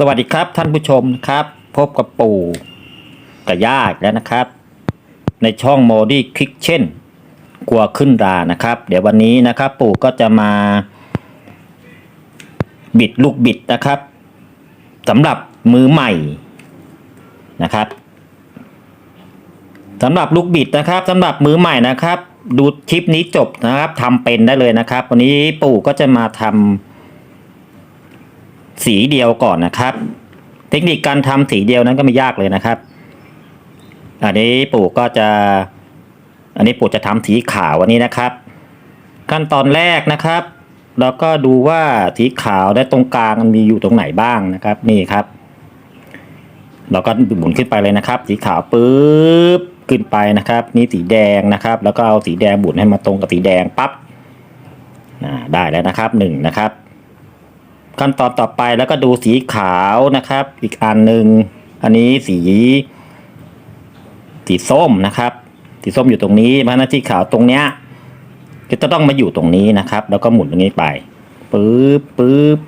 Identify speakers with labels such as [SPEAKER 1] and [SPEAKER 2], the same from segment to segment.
[SPEAKER 1] สวัสดีครับท่านผู้ชมครับ พบกับปู่กับย่าอีกแล้วนะครับ ในช่องโมดี้คิกเช่นกลัวขึ้นรานะครับ เดี๋ยววันนี้นะครับ ปู่ก็จะมา บิดลูกบิดนะครับสำหรับมือใหม่นะครับสำหรับลูกบิดนะครับสำหรับมือใหม่นะครับ ดูคลิปนี้จบนะครับทำเป็นได้เลยนะครับ วันนี้ปู่ก็จะมาทำ สีเดียวก่อนนะครับ เทคนิคการทำสีเดียวนั้นก็ไม่ยากเลยนะครับ อันนี้ปู่ก็จะ อันนี้ปู่จะทำสีขาววันนี้นะครับ ขั้นตอนแรกนะครับเราก็ดูว่าสีขาวและตรงกลางมันมีอยู่ตรงไหนบ้างนะครับ นี่ครับเราก็หมุนขึ้นไปเลยนะครับ สีขาวปุ๊บขึ้นไปนะครับ นี่สีแดงนะครับ แล้วก็เอาสีแดงบุนให้มาตรงกับสีแดงปั๊บได้แล้วนะครับหนึ่งนะครับ ขั้นตอนต่อไปแล้วก็ดูสีขาวนะครับ อีกอันหนึ่งอันนี้สี สีส้มนะครับ สีส้มอยู่ตรงนี้เพราะฉะนั้นสีขาวตรงเนี้ยก็จะต้องมาอยู่ตรงนี้นะครับ แล้วก็หมุนตรงนี้ไปปึ๊บปึ๊บ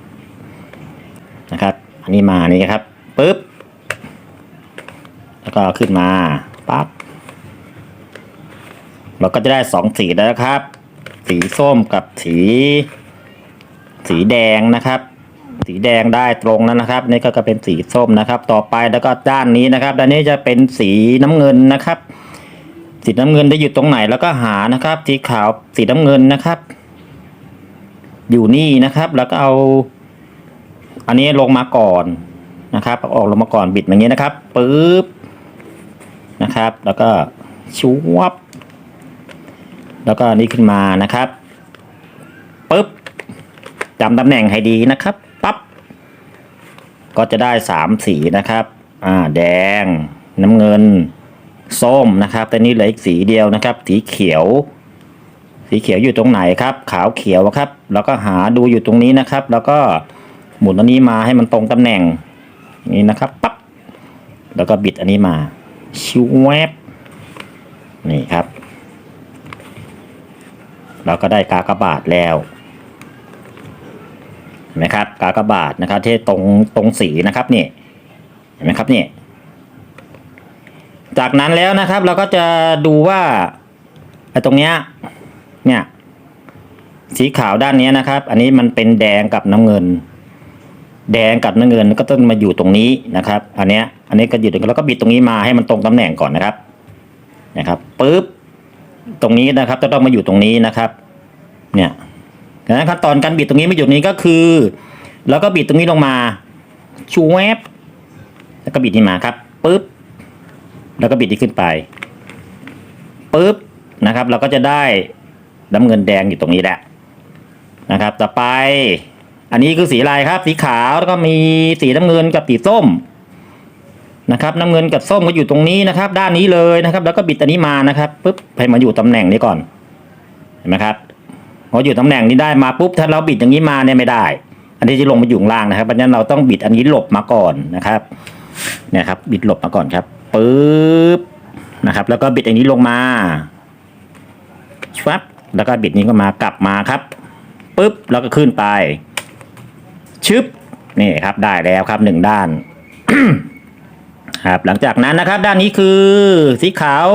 [SPEAKER 1] นะครับ อันนี้มานี่ครับปึ๊บแล้วก็ขึ้นมาปั๊บเราก็จะได้สองสีแล้วครับ สีส้มกับสี สีแดงนะครับ สีแดงได้ตรงแล้วนะครับนี่ก็จะเป็นสีส้มนะครับ ต่อไปแล้วก็ด้านนี้นะครับด้านนี้จะเป็นสีน้ำเงินนะครับ สีน้ำเงินได้อยู่ตรงไหนแล้วก็หานะครับ สีขาวสีน้ำเงินนะครับ อยู่นี่นะครับ แล้วก็เอา อันนี้ลงมาก่อนนะครับออกลงมาก่อนบิดอย่างนี้นะครับปึ๊บนะครับ แล้วก็ชุบแล้วก็นี้ขึ้นมานะครับปึ๊บจำตำแหน่งให้ดีนะครับ ก็จะได้สามสีนะครับ อ่า แดง น้ำเงิน ส้มนะครับแต่นี่เหลืออีกสีเดียวนะครับ สีเขียว สีเขียวอยู่ตรงไหนครับ ขาวเขียวครับ แล้วก็หาดูอยู่ตรงนี้นะครับ แล้วก็หมุนอันนี้มาให้มันตรงตำแหน่งอย่างนี้นะครับปั๊บแล้วก็บิดอันนี้มาชิวแวบนี่ครับ เราก็ได้กากบาทแล้ว เห็นไหมครับกากบาทนะครับที่ตรงตรงสีนะครับนี่เห็นไหมครับนี่จากนั้นแล้วนะครับเราก็จะดูว่าไอ้ตรงเนี้ยเนี่ยสีขาวด้านนี้นะครับ อันนี้มันเป็นแดงกับน้ำเงิน แดงกับน้ำเงินก็ต้องมาอยู่ตรงนี้นะครับ อันเนี้ยอันนี้ก็อยู่ตรงแล้วก็บิดตรงนี้มาให้มันตรงตำแหน่งก่อนนะครับนะครับปุ๊บตรงนี้นะครับจะต้องมาอยู่ตรงนี้นะครับ เนี่ย นั้นขั้นตอนการบิดตรงนี้ไม่อยู่นี้ก็คือ แล้วก็บิดตรงนี้ลงมาชูแวบแล้วก็บิดนี่มาครับปุ๊บแล้วก็บิดที่ขึ้นไปปุ๊บนะครับ เราก็จะได้น้ำเงินแดงอยู่ตรงนี้แหละนะครับ ต่อไป อันนี้คือสีอะไรครับ สีขาวแล้วก็มีสีน้ำเงินกับสีส้มนะครับน้ำเงินกับส้มก็อยู่ตรงนี้นะครับ ด้านนี้เลยนะครับ แล้วก็บิดอันนี้มานะครับปุ๊บให้มาอยู่ตำแหน่งนี้ก่อนเห็นไหมครับ พออยู่ตำแหน่งนี้ได้มาปุ๊บถ้าเราบิดอย่างนี้มาเนี่ยไม่ได้ อันนี้จะลงมาอยู่ล่างนะครับเพราะฉะนั้นเราต้องบิดอันนี้หลบมาก่อนนะครับเนี่ยครับบิดหลบมาก่อนครับปึ๊บนะครับ แล้วก็บิดอันนี้ลงมาชับแล้วก็บิดนี้ก็มากลับมาครับปึ๊บแล้วก็ขึ้นไป ชึบนี่ครับได้แล้วครับหนึ่งด้านครับหลังจากนั้นนะครับ ด้านนี้คือสีขาว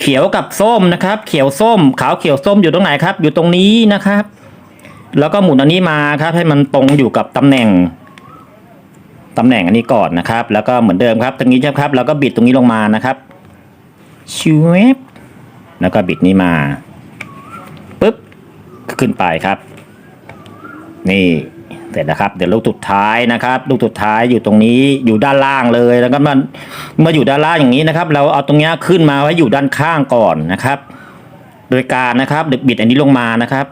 [SPEAKER 1] เขียวกับส้มนะครับ เขียวส้ม ขาวเขียวส้มอยู่ตรงไหนครับ อยู่ตรงนี้นะครับ แล้วก็หมุนอันนี้มาครับให้มันตรงอยู่กับตำแหน่งตำแหน่งอันนี้ก่อนนะครับ แล้วก็เหมือนเดิมครับ ตรงนี้ใช่ครับแล้วก็บิดตรงนี้ลงมานะครับชิวบแล้วก็บิดนี้มาปุ๊บขึ้นไปครับ นี่ เสร็จแล้วครับ เดี๋ยวลูกสุดท้ายนะครับ ลูกสุดท้ายอยู่ตรงนี้อยู่ด้านล่างเลยแล้วก็มันเมื่ออยู่ด้านล่างอย่างนี้นะครับ เราเอาตรงนี้ขึ้นมาไว้อยู่ด้านข้างก่อนนะครับ โดยการนะครับบิดอันนี้ลงมานะครับ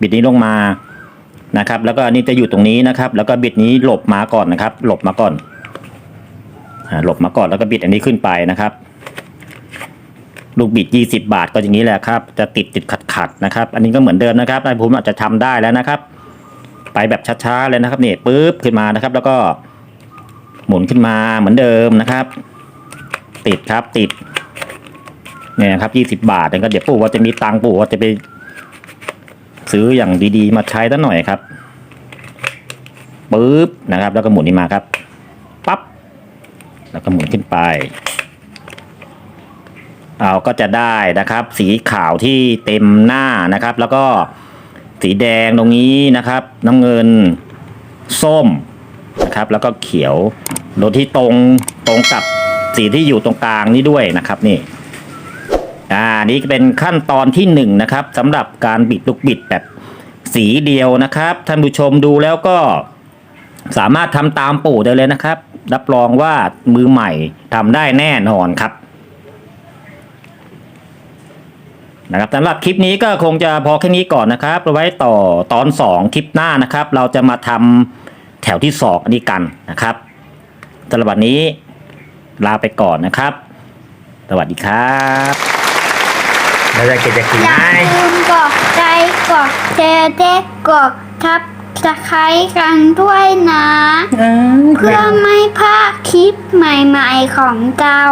[SPEAKER 1] บิดนี้ลงมานะครับ แล้วก็อันนี้จะอยู่ตรงนี้นะครับ แล้วก็บิดนี้หลบมาก่อนนะครับ หลบมาก่อนหลบมาก่อนแล้วก็บิดอันนี้ขึ้นไปนะครับ ลูกบิดยี่สิบาทก็อย่างนี้แหละครับ จะติดติดขัดขัดนะครับ อันนี้ก็เหมือนเดิมนะครับนายภูมิอาจจะทำได้แล้วนะครับ ไปแบบช้าๆเลยนะครับนี่ปุ๊บขึ้นมานะครับ แล้วก็หมุนขึ้นมาเหมือนเดิมนะครับ ติดครับติดเนี่ยครับยี่สิบาทแล้วก็เดี๋ยวปู่ว่าจะมีตังปู่ว่าจะไป ซื้ออย่างดีๆ มาใช้ตั้งหน่อยครับปึ๊บนะครับ แล้วก็หมุนนี่มาครับปั๊บแล้วก็หมุนขึ้นไปเอาก็จะได้นะครับ สีขาวที่เต็มหน้านะครับ แล้วก็ สีแดงตรงนี้นะครับ น้ำเงิน ส้มนะครับ แล้วก็เขียวโดยที่ตรงตรงกับสีที่อยู่ตรงกลางนี้ด้วยนะครับนี่อ่านี่เป็นขั้นตอนที่หนึ่งนะครับสำหรับการบิดลูกบิดแบบสีเดียวนะครับท่านผู้ชมดูแล้วก็สามารถทำตามปู่ได้เลยนะครับ รับรองว่ามือใหม่ทำได้แน่นอนครับ นะครับสำหรับคลิปนี้ก็คงจะพอแค่นี้ก่อนนะครับเอาไว้ต่อตอนสองคลิปหน้านะครับ เราจะมาทำแถวที่สองอันนี้กันนะครับสำหรับวันนี้ลาไปก่อนนะครับ สวัสดีครับ
[SPEAKER 2] เราจะเก็บจะกิน
[SPEAKER 3] อ
[SPEAKER 2] ไหม
[SPEAKER 3] ย่าลืมกดใจกดแชร์และกดทับสไครกันด้วยนะ เพื่อไม่พลาดคลิปใหม่ๆของเรา